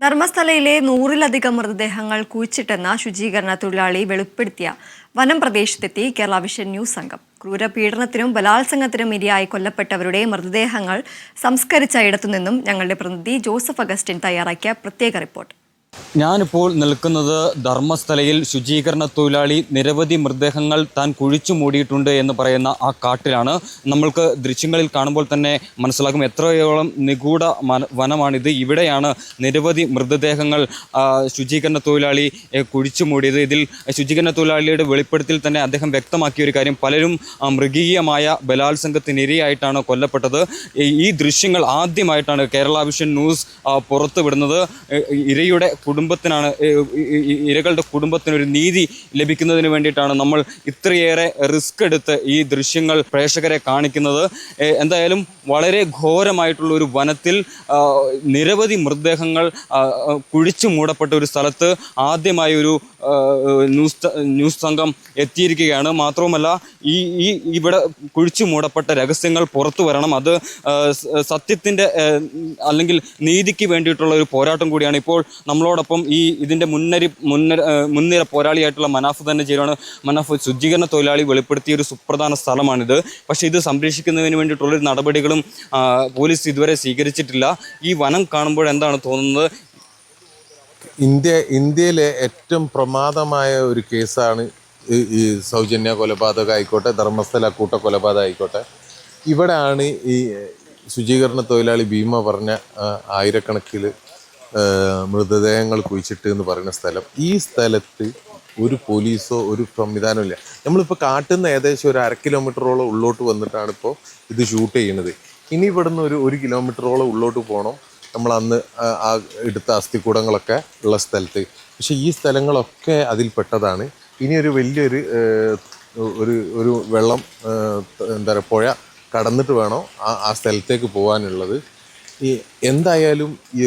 ധർമ്മസ്ഥലയിലെ നൂറിലധികം മൃതദേഹങ്ങൾ കുഴിച്ചിട്ടെന്ന ശുചീകരണ തൊഴിലാളി വെളിപ്പെടുത്തിയ വനം പ്രദേശത്തെത്തി കേരള വിഷൻ ന്യൂസ് സംഘം. ക്രൂരപീഡനത്തിനും ബലാത്സംഗത്തിനും ഇരയായി കൊല്ലപ്പെട്ടവരുടെ മൃതദേഹങ്ങൾ സംസ്കരിച്ച ഇടത്തുനിന്നും ഞങ്ങളുടെ പ്രതിനിധി ജോസഫ് അഗസ്റ്റിൻ തയ്യാറാക്കിയ പ്രത്യേക റിപ്പോർട്ട്. ഞാനിപ്പോൾ നിൽക്കുന്നത് ധർമ്മസ്ഥലയിൽ ശുചീകരണ തൊഴിലാളി നിരവധി മൃതദേഹങ്ങൾ താൻ കുഴിച്ചു മൂടിയിട്ടുണ്ട് എന്ന് പറയുന്ന ആ കാട്ടിലാണ്. നമ്മൾക്ക് ദൃശ്യങ്ങളിൽ കാണുമ്പോൾ തന്നെ മനസ്സിലാകും എത്രയോളം നിഗൂഢ വനമാണിത്. ഇവിടെയാണ് നിരവധി മൃതദേഹങ്ങൾ ശുചീകരണ തൊഴിലാളി കുഴിച്ചു മൂടിയത്. ഇതിൽ ശുചീകരണ തൊഴിലാളിയുടെ വെളിപ്പെടുത്തിൽ തന്നെ അദ്ദേഹം വ്യക്തമാക്കിയ ഒരു കാര്യം. പലരും മൃഗീയമായ ബലാത്സംഗത്തിനിരയായിട്ടാണ് കൊല്ലപ്പെട്ടത്. ഈ ദൃശ്യങ്ങൾ ആദ്യമായിട്ടാണ് കേരള വിഷൻ ന്യൂസ് പുറത്തുവിടുന്നത്. ഇരയുടെ കുടുംബത്തിനാണ് ഇരകളുടെ കുടുംബത്തിന് ഒരു നീതി ലഭിക്കുന്നതിന് വേണ്ടിയിട്ടാണ് നമ്മൾ ഇത്രയേറെ റിസ്ക് എടുത്ത് ഈ ദൃശ്യങ്ങൾ പ്രേക്ഷകരെ കാണിക്കുന്നത്. എന്തായാലും വളരെ ഘോരമായിട്ടുള്ള ഒരു വനത്തിൽ നിരവധി മൃതദേഹങ്ങൾ കുഴിച്ചു മൂടപ്പെട്ട ഒരു സ്ഥലത്ത് ആദ്യമായി ഒരു ന്യൂസ് ന്യൂസ് സംഘം എത്തിയിരിക്കുകയാണ്. മാത്രവുമല്ല ഈ ഈ ഇവിടെ കുഴിച്ചു മൂടപ്പെട്ട രഹസ്യങ്ങൾ പുറത്തു വരണം. അത് സത്യത്തിന്റെ അല്ലെങ്കിൽ നീതിക്ക് വേണ്ടിയിട്ടുള്ള ഒരു പോരാട്ടം കൂടിയാണ്. ഇപ്പോൾ നമ്മളോടൊപ്പം ഈ ഇതിന്റെ മുന്നരി മുന്നര മുൻനിര പോരാളിയായിട്ടുള്ള മനാഫ് തന്നെ ചേരുവാണ്. മനാഫ് ശുചീകരണ തൊഴിലാളി വെളിപ്പെടുത്തിയ ഒരു സുപ്രധാന സ്ഥലമാണിത്. പക്ഷേ ഇത് സംരക്ഷിക്കുന്നതിന് വേണ്ടിയിട്ടുള്ള ഒരു നടപടികളും പോലീസ് ഇതുവരെ സ്വീകരിച്ചിട്ടില്ല. ഈ വനം കാണുമ്പോൾ എന്താണ് തോന്നുന്നത്? ഇന്ത്യ ഇന്ത്യയിലെ ഏറ്റവും പ്രമാദമായ ഒരു കേസാണ് ഈ സൗജന്യ കൊലപാതകം ആയിക്കോട്ടെ ധർമ്മസ്ഥല കൂട്ട കൊലപാതകം ആയിക്കോട്ടെ. ഇവിടെയാണ് ഈ ശുചീകരണ തൊഴിലാളി ഭീമ പറഞ്ഞ ആയിരക്കണക്കിൽ മൃതദേഹങ്ങൾ കുഴിച്ചിട്ട് എന്ന് പറയുന്ന സ്ഥലം. ഈ സ്ഥലത്ത് ഒരു പോലീസോ ഒരു സംവിധാനം ഇല്ല. നമ്മളിപ്പോൾ കാട്ടുന്ന ഏകദേശം ഒരു അര കിലോമീറ്ററോളം ഉള്ളോട്ട് വന്നിട്ടാണ് ഇപ്പോൾ ഇത് ഷൂട്ട് ചെയ്യുന്നത്. ഇനി ഇവിടുന്ന് ഒരു ഒരു കിലോമീറ്ററോളം ഉള്ളോട്ട് പോകണം നമ്മൾ അന്ന് ആ എടുത്ത അസ്ഥികൂടങ്ങളൊക്കെ ഉള്ള സ്ഥലത്ത്. പക്ഷെ ഈ സ്ഥലങ്ങളൊക്കെ അതിൽപ്പെട്ടതാണ് ഇനി ഒരു വലിയൊരു ഒരു ഒരു വെള്ളം എന്താ പറയുക പുഴ കടന്നിട്ട് വേണം ആ ആ സ്ഥലത്തേക്ക് പോകാനുള്ളത് ഈ എന്തായാലും ഈ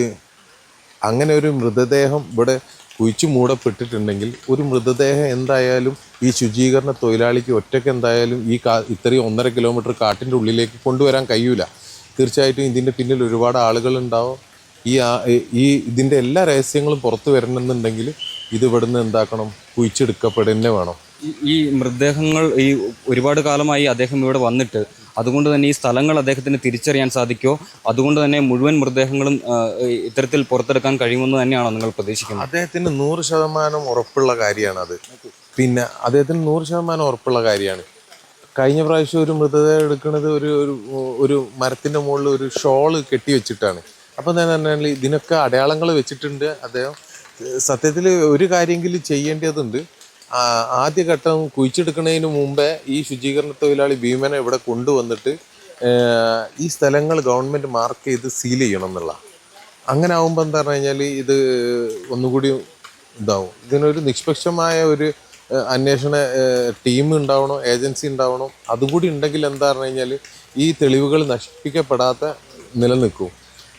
അങ്ങനെ ഒരു മൃതദേഹം ഇവിടെ കുഴിച്ചു മൂടപ്പെട്ടിട്ടുണ്ടെങ്കിൽ ഒരു മൃതദേഹം എന്തായാലും ഈ ശുചീകരണ തൊഴിലാളിക്ക് ഒറ്റയ്ക്ക് എന്തായാലും ഈ കാ ഇത്രയും ഒന്നര കിലോമീറ്റർ കാട്ടിന്റെ ഉള്ളിലേക്ക് കൊണ്ടുവരാൻ കഴിയൂല. തീർച്ചയായിട്ടും ഇതിന്റെ പിന്നിൽ ഒരുപാട് ആളുകളുണ്ടാവും. ഈ ഈ ഇതിന്റെ എല്ലാ രഹസ്യങ്ങളും പുറത്തു വരണമെന്നുണ്ടെങ്കിൽ ഇത് ഇവിടുന്ന് എന്താക്കണം? കുഴിച്ചെടുക്കപ്പെടുന്നേ വേണം. ഈ- മൃതദേഹങ്ങൾ ഈ ഒരുപാട് കാലമായി അദ്ദേഹം ഇവിടെ വന്നിട്ട് അതുകൊണ്ട് തന്നെ ഈ സ്ഥലങ്ങൾ അദ്ദേഹത്തിന് തിരിച്ചറിയാൻ സാധിക്കുമോ? അതുകൊണ്ട് തന്നെ മുഴുവൻ മൃതദേഹങ്ങളും ഇത്തരത്തിൽ പുറത്തെടുക്കാൻ കഴിയുമെന്ന് തന്നെയാണോ നിങ്ങൾ പ്രതീക്ഷിക്കുന്നത്? അദ്ദേഹത്തിന് നൂറ് ശതമാനം ഉറപ്പുള്ള കാര്യമാണ് അത് പിന്നെ അദ്ദേഹത്തിന് നൂറ് ശതമാനം ഉറപ്പുള്ള കാര്യമാണ്. കഴിഞ്ഞ പ്രാവശ്യം ഒരു മൃതദേഹം എടുക്കുന്നത് ഒരു ഒരു മരത്തിന്റെ മുകളിൽ ഒരു ഷോൾ കെട്ടി വെച്ചിട്ടാണ്. അപ്പം തന്നെ പറഞ്ഞാൽ ഇതിനൊക്കെ അടയാളങ്ങൾ വെച്ചിട്ടുണ്ട് അദ്ദേഹം. സത്യത്തിൽ ഒരു കാര്യമെങ്കിലും ചെയ്യേണ്ടതുണ്ട്. ആദ്യഘട്ടം കുഴിച്ചെടുക്കുന്നതിന് മുമ്പേ ഈ ശുചീകരണ തൊഴിലാളി ഭീമനെ ഇവിടെ കൊണ്ടുവന്നിട്ട് ഈ സ്ഥലങ്ങൾ ഗവൺമെന്റ് മാർക്ക് ചെയ്ത് സീൽ ചെയ്യണം എന്നുള്ള. അങ്ങനെ ആകുമ്പോൾ എന്താ പറഞ്ഞു കഴിഞ്ഞാൽ ഇത് ഒന്നുകൂടി ഇതാവും. ഇതിനൊരു നിഷ്പക്ഷമായ ഒരു അന്വേഷണ ടീം ഉണ്ടാവണം ഏജൻസി ഉണ്ടാവണം. അതുകൂടി ഉണ്ടെങ്കിൽ എന്താ പറഞ്ഞു കഴിഞ്ഞാൽ ഈ തെളിവുകൾ നശിപ്പിക്കപ്പെടാത്ത നിലനിൽക്കും.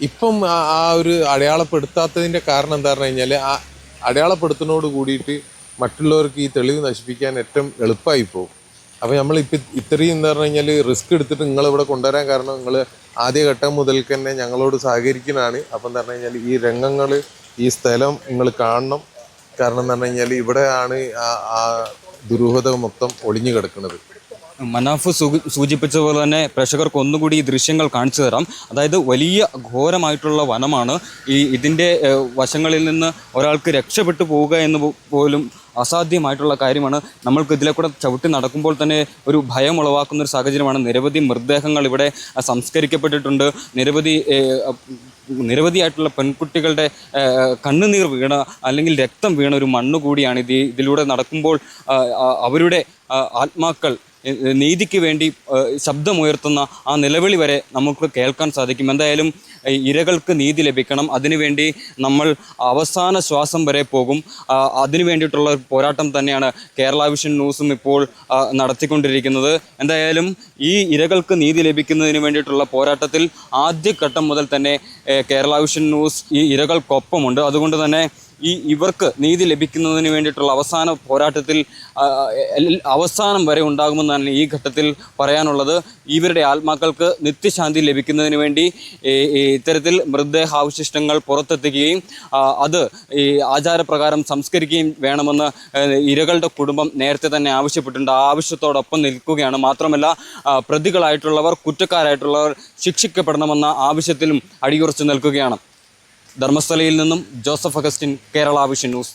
ഇപ്പം ആ- ഒരു അടയാളപ്പെടുത്താത്തതിന്റെ കാരണം എന്താ പറഞ്ഞു കഴിഞ്ഞാൽ ആ അടയാളപ്പെടുത്തുന്നതോട് കൂടിയിട്ട് മറ്റുള്ളവർക്ക് ഈ തെളിവ് നശിപ്പിക്കാൻ ഏറ്റവും എളുപ്പമായി പോകും. അപ്പോൾ നമ്മൾ ഇപ്പം ഇത്രയും എന്ന് പറഞ്ഞു കഴിഞ്ഞാൽ റിസ്ക് എടുത്തിട്ട് നിങ്ങളിവിടെ കൊണ്ടുവരാൻ കാരണം നിങ്ങൾ ആദ്യഘട്ടം മുതൽ തന്നെ ഞങ്ങളോട് സഹകരിക്കുന്നതാണ് അപ്പം പറഞ്ഞു കഴിഞ്ഞാൽ ഈ രംഗങ്ങൾ ഈ സ്ഥലം നിങ്ങൾ കാണണം. കാരണം എന്ന് പറഞ്ഞു കഴിഞ്ഞാൽ ഇവിടെയാണ് ആ ദുരൂഹത മൊത്തം ഒളിഞ്ഞു കിടക്കുന്നത്. മനാഫ് സൂചിപ്പിച്ച പോലെ തന്നെ പ്രേക്ഷകർക്ക് ഒന്നുകൂടി ഈ ദൃശ്യങ്ങൾ കാണിച്ചു തരാം. അതായത് വലിയ ഘോരമായിട്ടുള്ള വനമാണ്. ഈ ഇതിന്റെ വശങ്ങളിൽ നിന്ന് ഒരാൾക്ക് രക്ഷപ്പെട്ടു പോവുക എന്ന് പോലും അസാധ്യമായിട്ടുള്ള കാര്യമാണ്. നമ്മൾക്ക് ഇതിലെ കൂടെ ചവിട്ടി നടക്കുമ്പോൾ തന്നെ ഒരു ഭയം ഉളവാക്കുന്ന ഒരു സാഹചര്യമാണ്. നിരവധി മൃതദേഹങ്ങൾ ഇവിടെ സംസ്കരിക്കപ്പെട്ടിട്ടുണ്ട്. നിരവധി നിരവധിയായിട്ടുള്ള പെൺകുട്ടികളുടെ കണ്ണുനീർ വീണ അല്ലെങ്കിൽ രക്തം വീണ ഒരു മണ്ണ് കൂടിയാണ് ഇത്. ഇതിലൂടെ നടക്കുമ്പോൾ അവരുടെ ആത്മാക്കൾ നീതിക്ക് വേണ്ടി ശബ്ദമുയർത്തുന്ന ആ നിലവിളി വരെ നമുക്ക് കേൾക്കാൻ സാധിക്കും. എന്തായാലും ഇരകൾക്ക് നീതി ലഭിക്കണം. അതിനുവേണ്ടി നമ്മൾ അവസാന ശ്വാസം വരെ പോകും. അതിനു വേണ്ടിയിട്ടുള്ള പോരാട്ടം തന്നെയാണ് കേരള വിഷൻ ന്യൂസും ഇപ്പോൾ നടത്തിക്കൊണ്ടിരിക്കുന്നത്. എന്തായാലും ഈ ഇരകൾക്ക് നീതി ലഭിക്കുന്നതിന് വേണ്ടിയിട്ടുള്ള പോരാട്ടത്തിൽ ആദ്യഘട്ടം മുതൽ തന്നെ കേരള വിഷൻ ന്യൂസ് ഈ ഇരകൾക്കൊപ്പമുണ്ട്. അതുകൊണ്ട് തന്നെ ഈ ഇവർക്ക് നീതി ലഭിക്കുന്നതിന് വേണ്ടിയിട്ടുള്ള അവസാന പോരാട്ടത്തിൽ അവസാനം വരെ ഉണ്ടാകുമെന്നാണ് ഈ ഘട്ടത്തിൽ പറയാനുള്ളത്. ഇവരുടെ ആത്മാക്കൾക്ക് നിത്യശാന്തി ലഭിക്കുന്നതിന് വേണ്ടി ഇത്തരത്തിൽ മൃതദേഹാവശിഷ്ടങ്ങൾ പുറത്തെത്തിക്കുകയും അത് ഈ ആചാരപ്രകാരം സംസ്കരിക്കുകയും വേണമെന്ന് ഇരകളുടെ കുടുംബം നേരത്തെ തന്നെ ആവശ്യപ്പെട്ടിട്ടുണ്ട്. ആ ആവശ്യത്തോടൊപ്പം നിൽക്കുകയാണ്. മാത്രമല്ല പ്രതികളായിട്ടുള്ളവർ കുറ്റക്കാരായിട്ടുള്ളവർ ശിക്ഷിക്കപ്പെടണമെന്ന ആവശ്യത്തിലും അടിയുറച്ചു നിൽക്കുകയാണ്. ധർമ്മസ്ഥലയിൽ നിന്നും Joseph Augustine Kerala vision news.